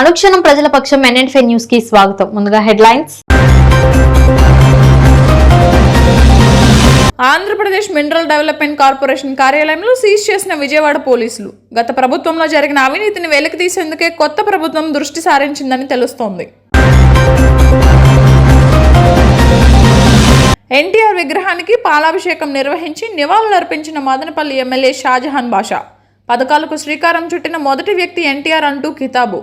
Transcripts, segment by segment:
అనుక్షణం ప్రజల పక్షం ఎన్ఎన్ఫై న్యూస్కి స్వాగతం. ముందుగా headlines. Andhra Pradesh mineral development corporation కార్యాలయంలో సీజ్ చేసిన విజయవాడ పోలీసులు. గత ప్రభుత్వంలో జరిగిన అవినీతిని వెలికి తీసేందుకే కొత్త ప్రభుత్వం దృష్టి సారించిందని తెలుస్తోంది. ఎన్టీఆర్ విగ్రహానికి పాలాభిషేకం నిర్వహించి నివాళులర్పించిన మదనపల్లి ఎమ్మెల్యే షాజహాన్ బాషా. పథకాలకు శ్రీకారం చుట్టిన మొదటి వ్యక్తి ఎన్టీఆర్ అంటూ కితాబు.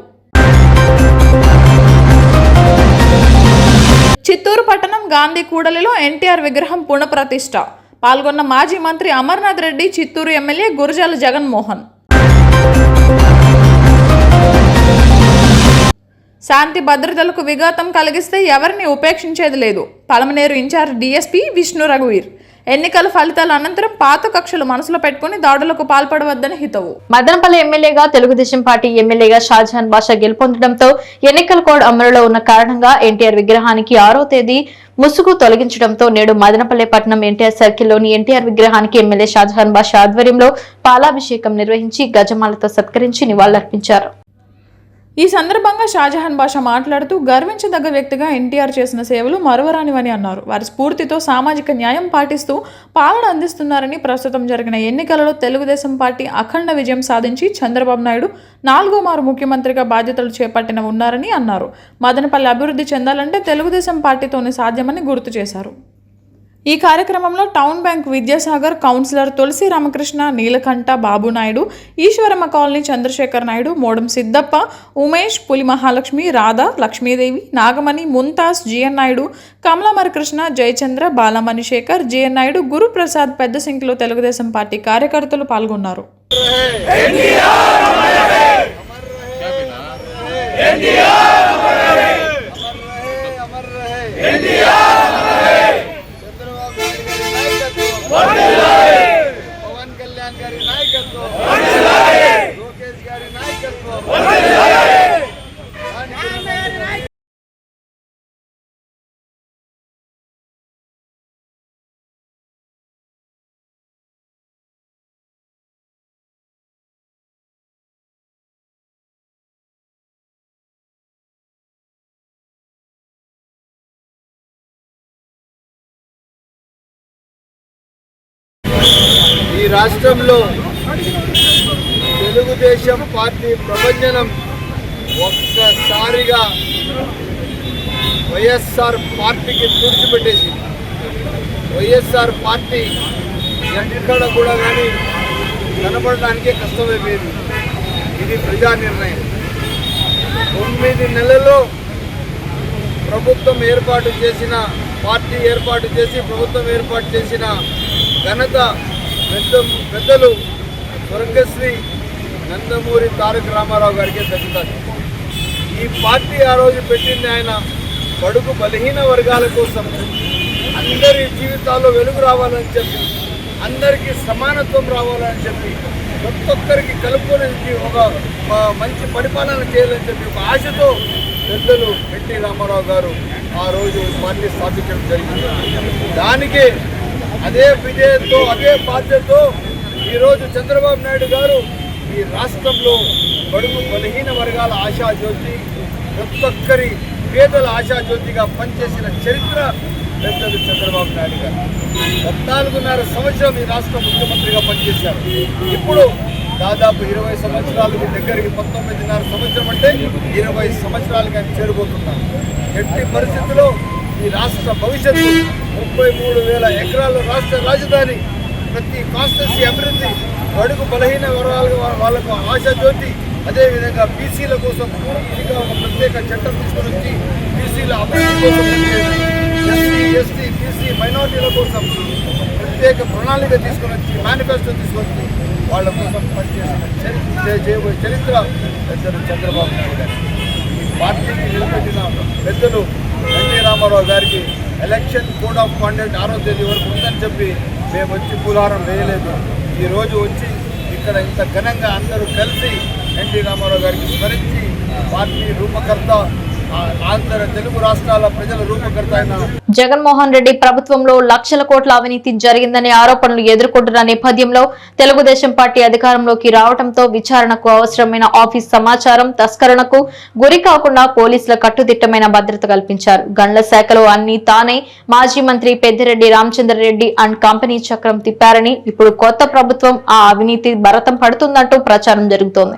చిత్తూరు పట్టణం గాంధీ కూడలిలో ఎన్టీఆర్ విగ్రహం పునఃప్రతిష్ఠ. పాల్గొన్న మాజీ మంత్రి అమర్నాథ్ రెడ్డి చిత్తూరు ఎమ్మెల్యే గురజాల జగన్మోహన్. శాంతి భద్రతలకు విఘాతం కలిగిస్తే ఎవరిని ఉపేక్షించేది లేదు. పలమనేరు ఇన్ఛార్జ్ డీఎస్పీ విష్ణు రఘువీర్. ఎన్నికల ఫలితాల అనంతరం పాత కక్షలు మనసులో పెట్టుకుని దాడులకు పాల్పడవద్దని హితవు. మదనపల్లి ఎమ్మెల్యేగా తెలుగుదేశం పార్టీ ఎమ్మెల్యేగా షాజహాన్ బాషా గెలుపొందడంతో ఎన్నికల కోడ్ అమలులో ఉన్న కారణంగా ఎన్టీఆర్ విగ్రహానికి ఆరో తేదీ ముసుగు తొలగించడంతో నేడు మదనపల్లి పట్టణం ఎన్టీఆర్ సర్కిల్లోని ఎన్టీఆర్ విగ్రహానికి ఎమ్మెల్యే షాజహాన్ బాషా ఆధ్వర్యంలో పాలాభిషేకం నిర్వహించి గజమాలతో సత్కరించి నివాళులర్పించారు. ఈ సందర్భంగా షాజహాన్ బాషా మాట్లాడుతూ గర్వించదగ్గ వ్యక్తిగా ఎన్టీఆర్ చేసిన సేవలు మరువరానివని అన్నారు. వారి స్ఫూర్తితో సామాజిక న్యాయం పాటిస్తూ పాలన అందిస్తున్నారని ప్రస్తుతం జరిగిన ఎన్నికలలో తెలుగుదేశం పార్టీ అఖండ విజయం సాధించి చంద్రబాబు నాయుడు నాలుగో మారు ముఖ్యమంత్రిగా బాధ్యతలు చేపట్టిన ఉన్నారని అన్నారు. మదనపల్లి అభివృద్ధి చెందాలంటే తెలుగుదేశం పార్టీతోనే సాధ్యమని గుర్తు చేశారు. ఈ కార్యక్రమంలో town bank Vidyasagar councillor Tulasi Ramakrishna Neelakanta Babu Naidu Eshwaramma colony Chandrasekhar Naidu Modam Siddappa Umesh Puli Mahalakshmi Radha Lakshmidevi Nagamani Mumtaz GN Naidu Kamalamari Krishna Jayachandra Balamani Sekhar GN Naidu Guruprasad పెద్ద సంఖ్యలో Telugu Desam party కార్యకర్తలు పాల్గొన్నారు. అమర్ రాష్ట్రంలో Telugu Desam party ప్రభంజనం ఒక్కసారిగా వైఎస్ఆర్ పార్టీకి తుడిచిపెట్టేసింది. YSR party ఎక్కడ కూడా కానీ కనపడడానికే కష్టమైపోయింది. ఇది ప్రజా నిర్ణయం. తొమ్మిది నెలల్లో ప్రభుత్వం ఏర్పాటు చేసిన పార్టీ ఏర్పాటు చేసి ప్రభుత్వం ఏర్పాటు చేసిన ఘనత పెద్ద పెద్దలు స్వర్గశ్రీ నందమూరి తారక రామారావు గారికి దక్కుతుంది ఈ పార్టీ ఆ రోజు పెట్టింది ఆయన బడుగు బలహీన వర్గాల కోసం అందరి జీవితాల్లో వెలుగు రావాలని చెప్పి అందరికీ సమానత్వం రావాలని చెప్పి ప్రతి ఒక్కరికి కలుపుకొని ఒక ఒక మంచి పరిపాలన చేయాలని చెప్పి ఒక ఆశతో పెద్దలు ఎన్టీ రామారావు గారు ఆ రోజు పార్టీ స్థాపించడం జరిగింది. దానికే అదే విజయంతో అదే బాధ్యతతో ఈరోజు చంద్రబాబు నాయుడు గారు ఈ రాష్ట్రంలో బడుగు బలహీన వర్గాల ఆశాజ్యోతి ప్రతి ఒక్కరి పేదల ఆశాజ్యోతిగా పనిచేసిన చరిత్ర పెద్దలు చంద్రబాబు నాయుడు గారు. పద్నాలుగున్నర సంవత్సరం ఈ రాష్ట్ర ముఖ్యమంత్రిగా పనిచేశారు. ఇప్పుడు దాదాపు ఇరవై సంవత్సరాలకు దగ్గరికి పంతొమ్మిదిన్నర సంవత్సరం అంటే ఇరవై సంవత్సరాలకి ఆయన చేరుబోతున్నారు ఎట్టి పరిస్థితుల్లో ఈ రాష్ట్ర భవిష్యత్తు ముప్పై మూడు వేల ఎకరాల రాష్ట్ర రాజధాని. ప్రతి కాన్స్టెన్సీ అభివృద్ధి అడుగు బలహీన వర్గాలకు వాళ్ళకు ఆశ జ్యోతి. అదేవిధంగా బీసీల కోసం పూర్తిగా ఒక ప్రత్యేక చట్టం తీసుకొని వచ్చి బీసీల అభివృద్ధి కోసం ఎస్సీ ఎస్టీ బీసీ మైనార్టీల కోసం ప్రత్యేక ప్రణాళిక తీసుకొని వచ్చి మేనిఫెస్టో తీసుకొచ్చి వాళ్ళ కోసం పనిచేసిన చరిత్ర చరిత్ర పెద్దలు చంద్రబాబు నాయుడు గారు. ఈ పార్టీకి నిలబెట్టిన పెద్దలు ఎన్టీ రామారావు గారికి ఎలక్షన్ కోడ్ ఆఫ్ కాండక్ట్ ఆరో తేదీ వరకు ఉందని చెప్పి మేము వచ్చి పులారం వేయలేదు. ఈరోజు వచ్చి ఇక్కడ ఇంత ఘనంగా అందరూ కలిసి ఎన్టీ రామారావు గారికి స్మరించి పార్టీ రూపకర్త ఆంధ్ర తెలుగు రాష్ట్రాల ప్రజల రూపకర్త అయిన జగన్మోహన్ రెడ్డి ప్రభుత్వంలో లక్షల కోట్ల అవినీతి జరిగిందనే ఆరోపణలు ఎదుర్కొంటున్న నేపథ్యంలో తెలుగుదేశం పార్టీ అధికారంలోకి రావడంతో విచారణకు అవసరమైన ఆఫీస్ సమాచారం తస్కరణకు గురి కాకుండా పోలీసుల కట్టుదిట్టమైన భద్రత కల్పించారు. గండ్ల శాఖలో అన్ని తానే మాజీ మంత్రి పెద్దిరెడ్డి రామచంద్రరెడ్డి అండ్ కంపెనీ చక్రం తిప్పారని ఇప్పుడు కొత్త ప్రభుత్వం ఆ అవినీతి భరతం పడుతుందంటూ ప్రచారం జరుగుతోంది.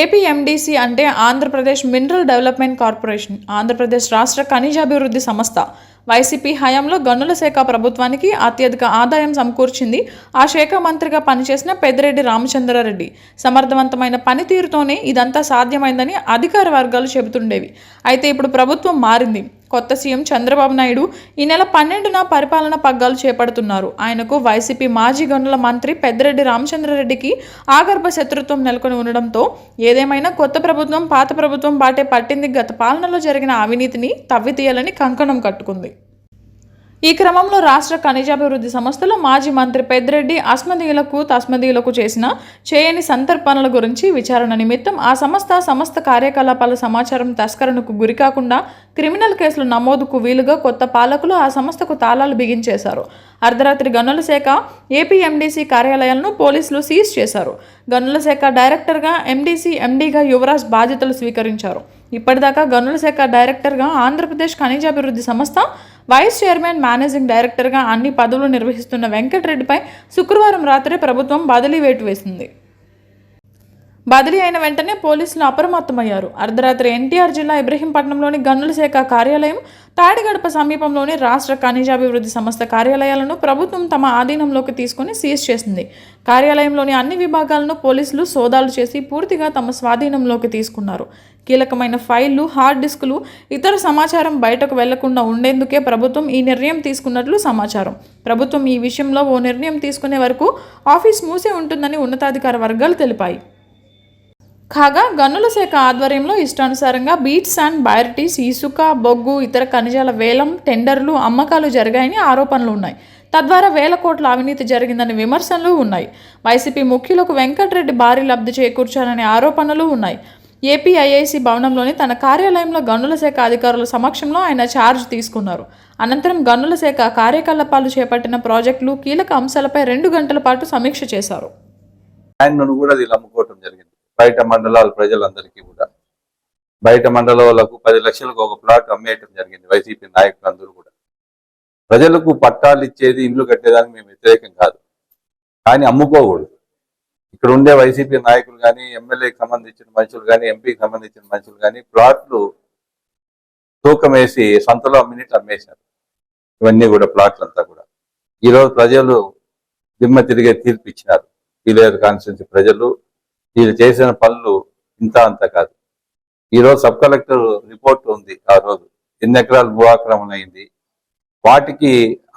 ఏపీఎండిసి అంటే Andhra Pradesh mineral development corporation Andhra Pradesh రాష్ట్ర ఖనిజాభివృద్ధి సంస్థ. వైసీపీ హయాంలో గనుల శాఖ ప్రభుత్వానికి అత్యధిక ఆదాయం సమకూర్చింది. ఆ శాఖ మంత్రిగా పనిచేసిన పెద్దిరెడ్డి రామచంద్రారెడ్డి. సమర్థవంతమైన పనితీరుతోనే ఇదంతా సాధ్యమైందని అధికార వర్గాలు చెబుతుండేవి. అయితే ఇప్పుడు ప్రభుత్వం మారింది. కొత్త సీఎం చంద్రబాబు నాయుడు ఈ నెల పన్నెండున పరిపాలన పగ్గాలు చేపడుతున్నారు. ఆయనకు వైసీపీ మాజీ గనుల మంత్రి పెద్దిరెడ్డి రామచంద్రారెడ్డికి ఆగర్భ శత్రుత్వం నెలకొని ఉండడంతో ఏదేమైనా కొత్త ప్రభుత్వం పాత ప్రభుత్వం బాటే పట్టింది. గత పాలనలో జరిగిన అవినీతిని తవ్వితీయాలని కంకణం కట్టుకుంది. ఈ క్రమంలో రాష్ట్ర ఖనిజాభివృద్ధి సంస్థలో మాజీ మంత్రి పెద్దిరెడ్డి అస్మదీయులకు తస్మదీయులకు చేసిన చేయని సంతర్పణల గురించి విచారణ నిమిత్తం ఆ సంస్థ సమస్త కార్యకలాపాల సమాచారం తస్కరణకు గురికాకుండా క్రిమినల్ కేసులు నమోదుకు వీలుగా కొత్త పాలకులు ఆ సంస్థకు తాళాలు బిగించేశారు. అర్ధరాత్రి గనుల శాఖ ఏపీఎండీసీ కార్యాలయాలను పోలీసులు సీజ్ చేశారు. గనుల శాఖ డైరెక్టర్గా ఎండీసీ ఎండీగా యువరాజ్ బాధ్యతలు స్వీకరించారు. ఇప్పటిదాకా గనుల శాఖ డైరెక్టర్గా ఆంధ్రప్రదేశ్ ఖనిజాభివృద్ధి సంస్థ వైస్ చైర్మన్ మేనేజింగ్ డైరెక్టర్గా అన్ని పదవులు నిర్వహిస్తున్న వెంకటరెడ్డిపై శుక్రవారం రాత్రి ప్రభుత్వం బదిలీ వేటు వేసింది. బదిలీ అయిన వెంటనే పోలీసులు అప్రమత్తమయ్యారు. అర్ధరాత్రి ఎన్టీఆర్ జిల్లా ఇబ్రహీంపట్నంలోని గన్నుల శాఖ కార్యాలయం తాడిగడప సమీపంలోని రాష్ట్ర ఖనిజాభివృద్ధి సంస్థ కార్యాలయాలను ప్రభుత్వం తమ ఆధీనంలోకి తీసుకుని సీజ్ చేసింది. కార్యాలయంలోని అన్ని విభాగాలను పోలీసులు సోదాలు చేసి పూర్తిగా తమ స్వాధీనంలోకి తీసుకున్నారు. కీలకమైన ఫైళ్ళు హార్డ్ డిస్కులు ఇతర సమాచారం బయటకు వెళ్ళకుండా ఉండేందుకే ప్రభుత్వం ఈ నిర్ణయం తీసుకున్నట్లు సమాచారం. ప్రభుత్వం ఈ విషయంలో ఓ నిర్ణయం తీసుకునే వరకు ఆఫీస్ మూసే ఉంటుందని ఉన్నతాధికార వర్గాలు తెలిపాయి. కాగా గనుల శాఖ ఆధ్వర్యంలో ఇష్టానుసారంగా బీట్స్ అండ్ బయారిటీస్ ఇసుక బొగ్గు ఇతర ఖనిజాల వేలం టెండర్లు అమ్మకాలు జరిగాయని ఆరోపణలు ఉన్నాయి. తద్వారా వేల కోట్ల అవినీతి జరిగిందనే విమర్శలు ఉన్నాయి. వైసీపీ ముఖ్యులకు వెంకటరెడ్డి భారీ లబ్ధి చేకూర్చారనే ఆరోపణలు ఉన్నాయి. ఏపీఐఐసి భవనంలోని తన కార్యాలయంలో గనుల శాఖ అధికారుల సమక్షంలో ఆయన ఛార్జ్ తీసుకున్నారు. అనంతరం గనుల శాఖ కార్యకలాపాలు చేపట్టిన ప్రాజెక్టులు కీలక అంశాలపై రెండు గంటల పాటు సమీక్ష చేశారు. కూడా జరిగింది. బయట మండలాల ప్రజలందరికీ కూడా. బయట మండలాలకు పది లక్షలకు ఒక ప్లాట్ అమ్మేయటం జరిగింది వైసీపీ నాయకులందరూ కూడా. ప్రజలకు పట్టాలు ఇచ్చేది ఇండ్లు కట్టేదానికి మేము వ్యతిరేకం కాదు. కానీ అమ్ముకోకూడదు. ఇక్కడ ఉండే వైసీపీ నాయకులు కానీ ఎమ్మెల్యేకి సంబంధించిన మనుషులు కానీ ఎంపీకి సంబంధించిన మనుషులు కానీ ప్లాట్లు తూకం వేసి సంతలో అమ్మినట్లు అమ్మేశారు. ఇవన్నీ కూడా ప్లాట్లు అంతా కూడా. ఈరోజు ప్రజలు దిమ్మ తిరిగే తీర్పు ఇచ్చినారు. పీలేరు కాన్స్టిట్యూన్సీ ప్రజలు. వీళ్ళు చేసిన పనులు ఇంత అంత కాదు. ఈరోజు సబ్ కలెక్టర్ రిపోర్ట్ ఉంది ఆ రోజు. ఎన్ని ఎకరాలు భూ ఆక్రమణ అయింది? వాటికి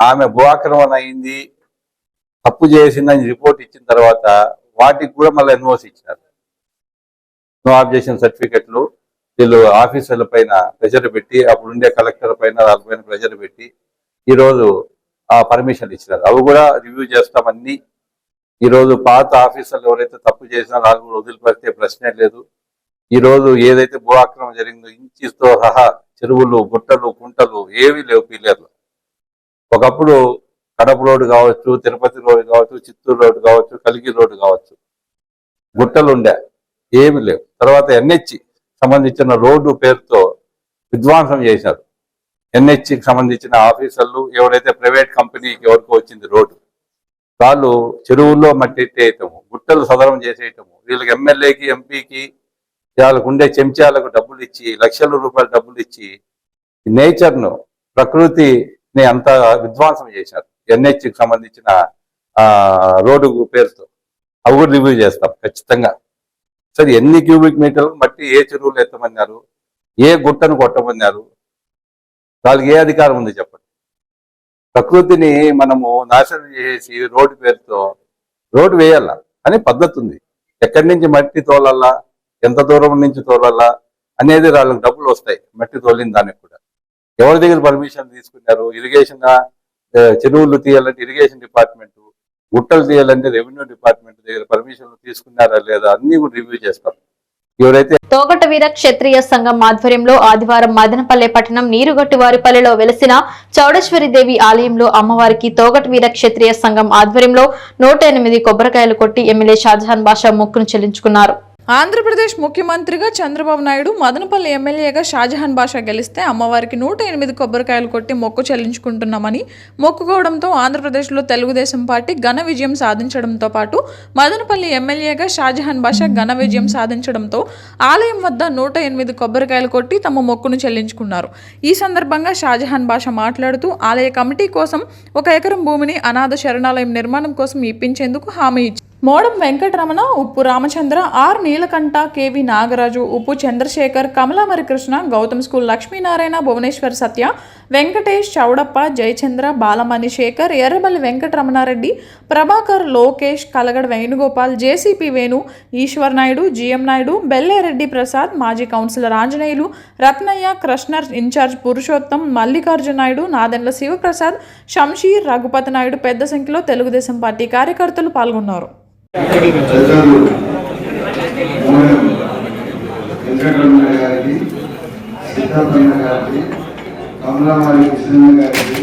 ఆమె భూ ఆక్రమణ అయింది తప్పు చేసిందని రిపోర్ట్ ఇచ్చిన తర్వాత వాటికి కూడా మళ్ళీ ఎన్ఓసి ఇచ్చినారు నో ఆబ్జెక్షన్ సర్టిఫికెట్లు. వీళ్ళు ఆఫీసర్ల పైన ప్రెషర్ పెట్టి అప్పుడు ఉండే కలెక్టర్ పైన వాళ్ళ పైన ప్రెషర్ పెట్టి ఈరోజు ఆ పర్మిషన్ ఇచ్చినారు. అవి కూడా రివ్యూ చేస్తామన్నీ ఈరోజు పాత ఆఫీసర్లు ఎవరైతే తప్పు చేసినా వాళ్ళు కూడా వదిలిపెడితే ప్రశ్నే లేదు. ఈ రోజు ఏదైతే భూ ఆక్రమణ జరిగిందో ఇంచితో సహా చెరువులు గుట్టలు కుంటలు ఏవి లేవు పిల్లర్లు ఒకప్పుడు కడప రోడ్డు కావచ్చు తిరుపతి రోడ్డు కావచ్చు చిత్తూరు రోడ్డు కావచ్చు కలిగి రోడ్డు కావచ్చు. గుట్టలు ఉండే ఏమి లేవు. తర్వాత ఎన్హెచ్ సంబంధించిన రోడ్డు పేరుతో విధ్వంసం చేశారు. ఎన్హెచ్కి సంబంధించిన ఆఫీసర్లు ఎవరైతే ప్రైవేట్ కంపెనీకి ఎవరికో వచ్చింది రోడ్డు. వాళ్ళు చెరువుల్లో మట్టి ఎత్తేయటము గుట్టలు సదరం చేసేయటము వీళ్ళకి ఎమ్మెల్యేకి ఎంపీకి వాళ్ళకు ఉండే చెంచాలకు డబ్బులు ఇచ్చి లక్షల రూపాయల డబ్బులు ఇచ్చి నేచర్ను ప్రకృతిని అంత విధ్వంసం చేశారు. ఎన్హెచ్కి సంబంధించిన ఆ రోడ్డు పేరుతో. అవి కూడా రివ్యూ చేస్తాం ఖచ్చితంగా. సరే ఎన్ని క్యూబిక్ మీటర్లు మట్టి ఏ చెరువులు ఎత్తమన్నారు? ఏ గుట్టను కొట్టమన్నారు? వాళ్ళకి ఏ అధికారం ఉంది చెప్పండి? ప్రకృతిని మనము నాశనం చేసి రోడ్డు పేరుతో రోడ్డు వేయాల. అనే పద్ధతి ఉంది. ఎక్కడి నుంచి మట్టి తోలాలా ఎంత దూరం నుంచి తోలాలా అనేది వాళ్ళకి డబ్బులు వస్తాయి. మట్టి తోలిన దానికి కూడా. ఎవరి దగ్గర పర్మిషన్ తీసుకున్నారు? ఇరిగేషన్ చెరువులు తీయాలంటే ఇరిగేషన్ డిపార్ట్మెంట్ గుట్టలు తీయాలంటే రెవెన్యూ డిపార్ట్మెంట్ దగ్గర పర్మిషన్లు తీసుకున్నారా లేదా? అన్ని కూడా రివ్యూ చేస్తారు ఎవరైతే తోగట వీర క్షత్రియ సంఘం ఆధ్వర్యంలో ఆదివారం మదనపల్లె పట్టణం నీరుగట్టు వారిపల్లెలో చౌడేశ్వరి దేవి ఆలయంలో అమ్మవారికి తోగట వీర క్షత్రియ సంఘం ఆధ్వర్యంలో నూట ఎనిమిది కొబ్బరికాయలు కొట్టి ఎమ్మెల్యే షాజహాన్ బాషా మొక్కును చెల్లించుకున్నారు. ఆంధ్రప్రదేశ్ ముఖ్యమంత్రిగా చంద్రబాబు నాయుడు మదనపల్లి ఎమ్మెల్యేగా షాజహాన్ బాషా గెలిస్తే అమ్మవారికి నూట ఎనిమిది కొబ్బరికాయలు కొట్టి మొక్కు చెల్లించుకుంటున్నామని మొక్కుకోవడంతో ఆంధ్రప్రదేశ్లో తెలుగుదేశం పార్టీ ఘన విజయం సాధించడంతో పాటు మదనపల్లి ఎమ్మెల్యేగా షాజహాన్ బాషా ఘన విజయం సాధించడంతో ఆలయం వద్ద నూట ఎనిమిది కొబ్బరికాయలు కొట్టి తమ మొక్కును చెల్లించుకున్నారు. ఈ సందర్భంగా షాజహాన్ బాషా మాట్లాడుతూ ఆలయ కమిటీ కోసం ఒక ఎకరం భూమిని అనాథ శరణాలయం నిర్మాణం కోసం ఇప్పించేందుకు హామీ ఇచ్చారు. Modam Venkataramana Uppu Ramachandra R Neelakanta KV Nagaraju Uppu Chandrasekhar Kamalamari Krishna Gautam school Lakshminarayana Bhubaneswar Satya Venkatesh Chowdappa Jayachandra Balamani Sekhar Erraballi Venkataramana Reddy Prabhakar Lokesh Kalagada Venugopal JCP Venu Eswar Naidu GM Naidu Bellereddy Prasad మాజీ councillor Anjaneyulu Ratnaiah కృష్ణర్ incharge Purushottam Mallikarjuna Naidu Nadendla Sivaprasad Shamsheer Raghupati Naidu పెద్ద సంఖ్యలో Telugu Desam party కార్యకర్తలు పాల్గొన్నారు. వెంకటరమణ గారికి సిద్ధార్థన్న గారికి కమలామారి కృష్ణన్న గారికి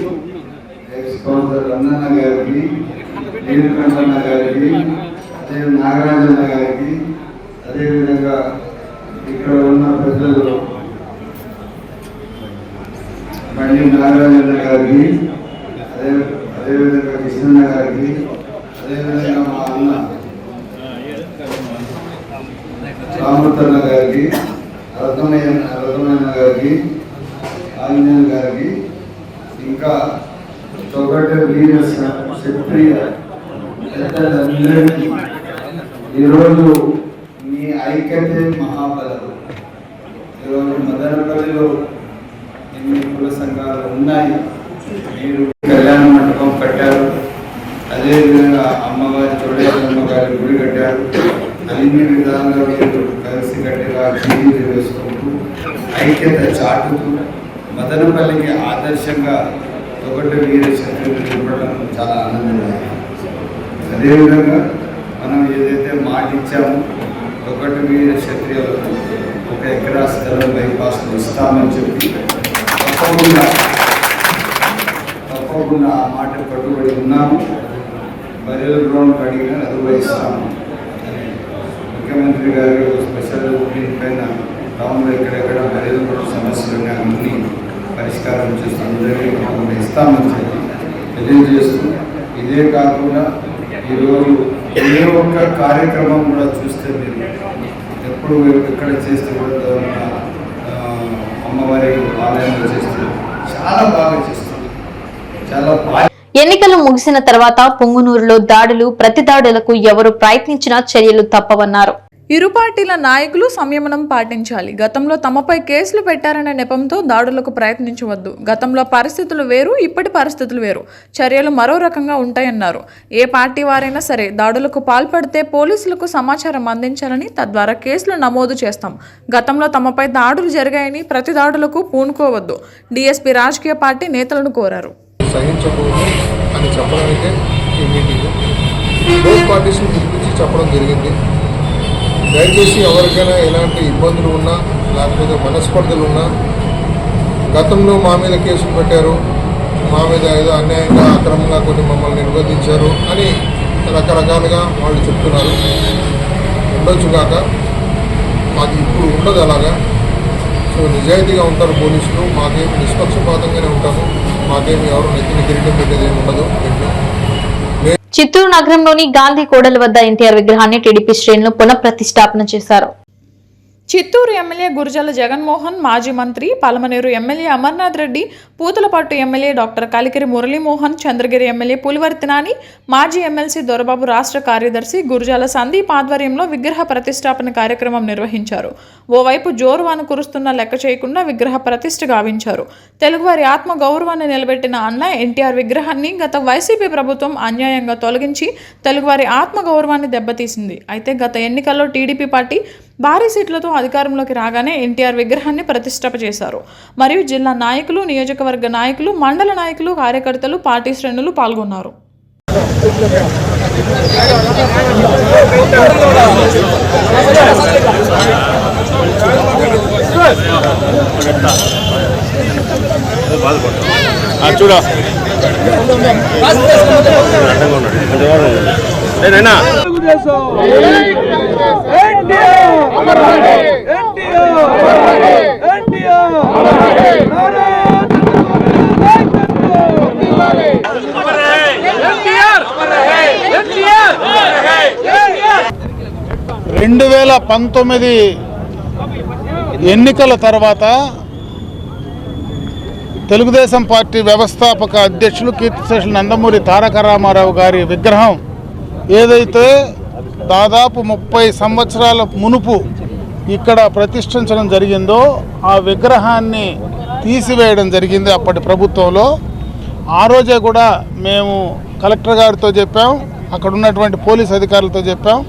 ఎక్స్ కౌన్సిలర్ రన్నన్న గారికి నీలకంఠన్న గారికి అదే నాగరాజన్న గారికి అదేవిధంగా ఇక్కడ ఉన్న పెద్దలు బండి నాగరాజన్న గారికి అదే అదేవిధంగా కృష్ణన్న గారికి అదేవిధంగా మా అన్న రామతన్న గారికి రత్నమయ్య రత్నమయ్య గారికి ఆంజనేయ గారికి ఇంకా చొగట వీరస్ క్షత్రియ పెద్దలందరికీ ఈరోజు మీ ఐక్యతే మహాబలం ఈరోజు మదనపల్లిలో ఎన్ని కుల సంఘాలు ఉన్నాయి? మీరు కళ్యాణ మండపం కట్టారు. అదేవిధంగా అమ్మవారి చోడేశ్వరమ్మ గారి గుడి కట్టారు. అన్ని విధాలుగా మీరు కలిసి కట్టేలా జీవితం వేసుకుంటూ ఐక్యత చాటుతూ మదనపల్లికి ఆదర్శంగా ఒకటి వీర శత్రువులు నిలబడడం చాలా ఆనందంగా అదేవిధంగా మనం ఏదైతే మాట ఇచ్చామో ఒకటి వీర క్షత్రియులకు ఒక ఎకరా స్థలం బైపాస్ ఇస్తామని చెప్పి తప్పకుండా తప్పకుండా ఆ మాట కట్టుబడి ఉన్నాము. బరియల్ గ్రౌండ్ అడిగిన అది ఇస్తాము. ముఖ్యమంత్రి గారు స్పెషల్ దీనిపైన టౌన్లో ఎక్కడెక్కడ బరియల్ సమస్యలు అన్నీ అన్ని పరిష్కారం చేస్తూ అందరికీ ఇస్తామని చెప్పి తెలియజేస్తూ ఇదే కాకుండా ఈరోజు ఏ ఒక్క కార్యక్రమం కూడా చూస్తే మీరు ఎప్పుడు ఎక్కడ చేస్తే కూడా అమ్మవారి ఆలయంలో చేస్తే చాలా బాగా చేస్తుంది చాలా బాగా ఎన్నికలు ముగిసిన తర్వాత పొంగునూరులో దాడులు ప్రతి దాడులకు ఎవరు ప్రయత్నించినా చర్యలు తప్పవన్నారు. ఇరు పార్టీల నాయకులు సంయమనం పాటించాలి. గతంలో తమపై కేసులు పెట్టారనే నెపంతో దాడులకు ప్రయత్నించవద్దు. గతంలో పరిస్థితులు వేరు ఇప్పటి పరిస్థితులు వేరు. చర్యలు మరో రకంగా ఉంటాయన్నారు. ఏ పార్టీ వారైనా సరే దాడులకు పాల్పడితే పోలీసులకు సమాచారం అందించాలని తద్వారా కేసులు నమోదు చేస్తాం. గతంలో తమపై దాడులు జరిగాయని ప్రతి దాడులకు పూనుకోవద్దు. డీఎస్పీ రాజకీయ పార్టీ నేతలను కోరారు. సహించకూడదు అని చెప్పడానికే ఈ మీటింగ్. బోత్ పార్టీస్ని పిలిపించి చెప్పడం జరిగింది. దయచేసి ఎవరికైనా ఎలాంటి ఇబ్బందులు ఉన్నా లేకపోతే మనస్పర్ధలు ఉన్నా గతంలో మా మీద కేసులు పెట్టారు మా మీద ఏదో అన్యాయంగా అక్రమంగా కొన్ని మమ్మల్ని నిర్బంధించారు అని రకరకాలుగా వాళ్ళు చెప్తున్నారు. ఉండొచ్చు కాక మాకు ఇప్పుడు ఉండదు అలాగా. సో నిజాయితీగా ఉంటారు పోలీసులు మాకేమి నిష్పక్షపాతంగానే ఉంటాము. మాకేమి ఎవరు నెత్తిని కిరీటం పెట్టేది ఏమి ఉండదు దీంట్లో. చిత్తూరు నగరంలోని గాంధీ కోడల వద్ద ఎన్టీఆర్ విగ్రహాన్ని టీడీపీ శ్రేణులు పునఃప్రతిష్టాపన చేశారు. చిత్తూరు ఎమ్మెల్యే గురజాల జగన్మోహన్ మాజీ మంత్రి Palamaner MLA Amarnath Reddy Puthalapattu MLA doctor Kalikiri Muralimohan Chandragiri MLA Pulivarthi Nani మాజీ ఎమ్మెల్సీ దొరబాబు రాష్ట్ర కార్యదర్శి గురజాల సందీప్ ఆధ్వర్యంలో విగ్రహ ప్రతిష్టాపన కార్యక్రమం నిర్వహించారు. ఓవైపు జోరువాను కురుస్తున్న లెక్క చేయకుండా విగ్రహ ప్రతిష్ఠ గావించారు. తెలుగువారి ఆత్మ గౌరవాన్ని నిలబెట్టిన అన్న ఎన్టీఆర్ విగ్రహాన్ని గత వైసీపీ ప్రభుత్వం అన్యాయంగా తొలగించి తెలుగువారి ఆత్మ గౌరవాన్ని దెబ్బతీసింది. అయితే గత ఎన్నికల్లో టీడీపీ పార్టీ భారీ సీట్లతో అధికారంలోకి రాగానే ఎన్టీఆర్ విగ్రహాన్ని ప్రతిష్ఠాప చేశారు. మరియు జిల్లా నాయకులు నియోజకవర్గ నాయకులు మండల నాయకులు కార్యకర్తలు పార్టీ శ్రేణులు పాల్గొన్నారు. చూడ. నేనైనా రెండు వేల పంతొమ్మిది ఎన్నికల తర్వాత తెలుగుదేశం పార్టీ వ్యవస్థాపక అధ్యక్షులు కీర్తిశేషులు నందమూరి తారక రామారావు గారి విగ్రహం ఏదైతే దాదాపు ముప్పై సంవత్సరాల మునుపు ఇక్కడ ప్రతిష్ఠించడం జరిగిందో ఆ విగ్రహాన్ని తీసివేయడం జరిగింది అప్పటి ప్రభుత్వంలో. ఆ రోజే కూడా మేము కలెక్టర్ గారితో చెప్పాం అక్కడ ఉన్నటువంటి పోలీస్ అధికారులతో చెప్పాం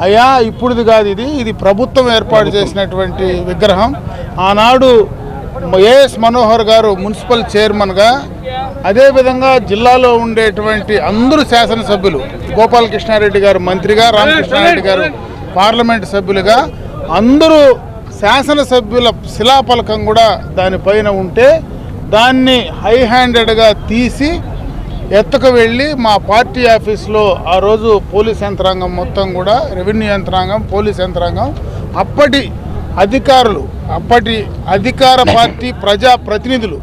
అయ్యా ఇప్పుడుది కాదు ఇది ఇది ప్రభుత్వం ఏర్పాటు చేసినటువంటి విగ్రహం. ఆనాడు ఏఎస్ మనోహర్ గారు మున్సిపల్ చైర్మన్గా అదేవిధంగా జిల్లాలో ఉండేటువంటి అందరూ శాసనసభ్యులు గోపాలకృష్ణారెడ్డి గారు మంత్రిగా రామకృష్ణారెడ్డి గారు పార్లమెంట్ సభ్యులుగా అందరూ శాసనసభ్యుల శిలాఫలకం కూడా దానిపైన ఉంటే దాన్ని హై హ్యాండెడ్గా తీసి ఎత్తుకు వెళ్ళి మా పార్టీ ఆఫీస్లో ఆ రోజు పోలీస్ యంత్రాంగం మొత్తం కూడా రెవెన్యూ యంత్రాంగం పోలీస్ యంత్రాంగం అప్పటి అధికారులు అప్పటి అధికార పార్టీ ప్రజా ప్రతినిధులు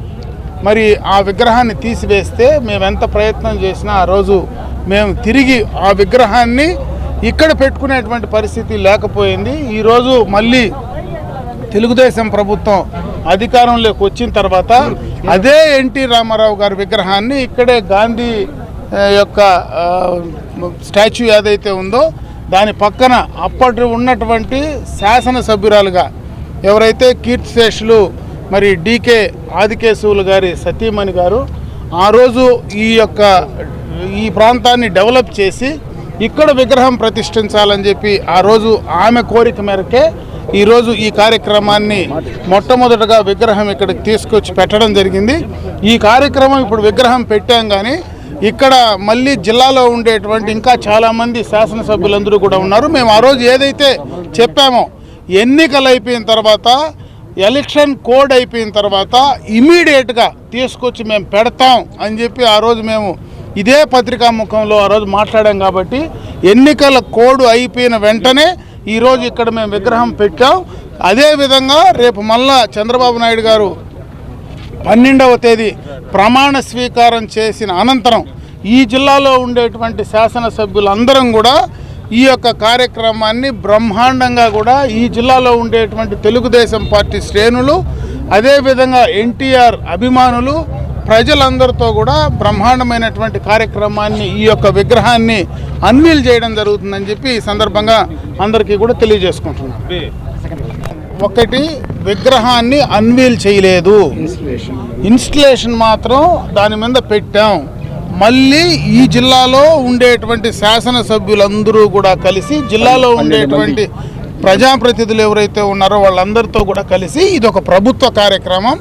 మరి ఆ విగ్రహాన్ని తీసివేస్తే మేము ఎంత ప్రయత్నం చేసినా ఆ రోజు మేము తిరిగి ఆ విగ్రహాన్ని ఇక్కడ పెట్టుకునేటువంటి పరిస్థితి లేకపోయింది. ఈరోజు మళ్ళీ తెలుగుదేశం ప్రభుత్వం అధికారంలోకి వచ్చిన తర్వాత అదే ఎన్టీ రామారావు గారి విగ్రహాన్ని ఇక్కడే గాంధీ యొక్క స్టాచ్యూ ఏదైతే ఉందో దాని పక్కన అప్పటి ఉన్నటువంటి శాసనసభ్యురాలుగా ఎవరైతే కీర్తిశేషులు మరి డీకే ఆదికేశవులు గారి సతీమణి గారు ఆ రోజు ఈ యొక్క ఈ ప్రాంతాన్ని డెవలప్ చేసి ఇక్కడ విగ్రహం ప్రతిష్ఠించాలని చెప్పి ఆ రోజు ఆమె కోరిక మేరకే ఈరోజు ఈ కార్యక్రమాన్ని మొట్టమొదటగా విగ్రహం ఇక్కడికి తీసుకొచ్చి పెట్టడం జరిగింది. ఈ కార్యక్రమం ఇప్పుడు విగ్రహం పెట్టాం కానీ ఇక్కడ మళ్ళీ జిల్లాలో ఉండేటువంటి ఇంకా చాలామంది శాసనసభ్యులందరూ కూడా ఉన్నారు. మేము ఆ రోజు ఏదైతే చెప్పామో ఎన్నికలు అయిపోయిన తర్వాత ఎలక్షన్ కోడ్ అయిపోయిన తర్వాత ఇమీడియట్గా తీసుకొచ్చి మేము పెడతాం అని చెప్పి ఆ రోజు మేము ఇదే పత్రికా ముఖంలో ఆ రోజు మాట్లాడాం కాబట్టి ఎన్నికల కోడ్ అయిపోయిన వెంటనే ఈరోజు ఇక్కడ మేము విగ్రహం పెట్టాం. అదేవిధంగా రేపు మళ్ళా చంద్రబాబు నాయుడు గారు పన్నెండవ తేదీ ప్రమాణ స్వీకారం చేసిన అనంతరం ఈ జిల్లాలో ఉండేటువంటి శాసనసభ్యులందరం కూడా ఈ యొక్క కార్యక్రమాన్ని బ్రహ్మాండంగా కూడా ఈ జిల్లాలో ఉండేటువంటి తెలుగుదేశం పార్టీ శ్రేణులు అదేవిధంగా ఎన్టీఆర్ అభిమానులు ప్రజలందరితో కూడా బ్రహ్మాండమైనటువంటి కార్యక్రమాన్ని ఈ యొక్క విగ్రహాన్ని అన్వీల్ చేయడం జరుగుతుందని చెప్పి ఈ సందర్భంగా అందరికీ కూడా తెలియజేసుకుంటున్నాం ఒకటి విగ్రహాన్ని అన్వీల్ చేయలేదు. ఇన్స్టలేషన్ మాత్రం దాని మీద పెట్టాం. మళ్ళీ ఈ జిల్లాలో ఉండేటువంటి శాసనసభ్యులందరూ కూడా కలిసి జిల్లాలో ఉండేటువంటి ప్రజాప్రతినిధులు ఎవరైతే ఉన్నారో వాళ్ళందరితో కూడా కలిసి ఇది ఒక ప్రభుత్వ కార్యక్రమం.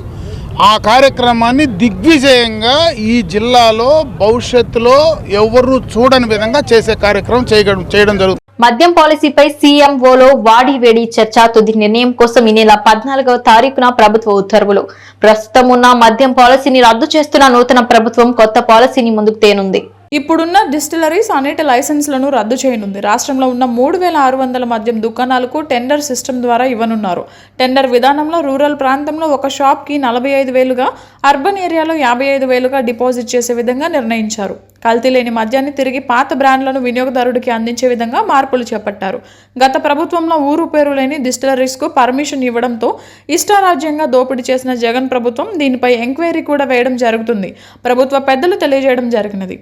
ఆ కార్యక్రమాన్ని దిగ్విజయంగా ఈ జిల్లాలో భవిష్యత్తులో ఎవరు చూడని విధంగా చేసే కార్యక్రమం చేయడం చేయడం జరుగుతుంది. మద్యం పాలసీపై సీఎంఓలో వాడి వేడి చర్చ తుది నిర్ణయం కోసం ఈ నెల పద్నాలుగవ తారీఖున ప్రభుత్వ ఉత్తర్వులు. ప్రస్తుతం ఉన్న మద్యం పాలసీని రద్దు చేస్తున్న నూతన ప్రభుత్వం కొత్త పాలసీని ముందుకు తేనుంది. ఇప్పుడున్న డిస్టిలరీస్ అనేక లైసెన్స్లను రద్దు చేయనుంది. రాష్ట్రంలో ఉన్న మూడు వేల ఆరు వందల మద్యం దుకాణాలకు టెండర్ సిస్టమ్ ద్వారా ఇవ్వనున్నారు. టెండర్ విధానంలో రూరల్ ప్రాంతంలో ఒక షాప్కి నలభై ఐదు వేలుగా అర్బన్ ఏరియాలో యాభై ఐదు వేలుగా డిపాజిట్ చేసే విధంగా నిర్ణయించారు. కల్తీ లేని మద్యాన్ని తిరిగి పాత బ్రాండ్లను వినియోగదారుడికి అందించే విధంగా మార్పులు చేపట్టారు. గత ప్రభుత్వంలో ఊరు పేరు లేని డిస్టిలరీస్కు పర్మిషన్ ఇవ్వడంతో ఇష్టారాజ్యంగా దోపిడీ చేసిన జగన్ ప్రభుత్వం దీనిపై ఎంక్వైరీ కూడా వేయడం జరుగుతుంది. ప్రభుత్వ పెద్దలు తెలియజేయడం జరిగినది.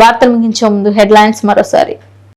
వార్తలు ముగించే ముందు హెడ్లైన్స్ మరోసారి.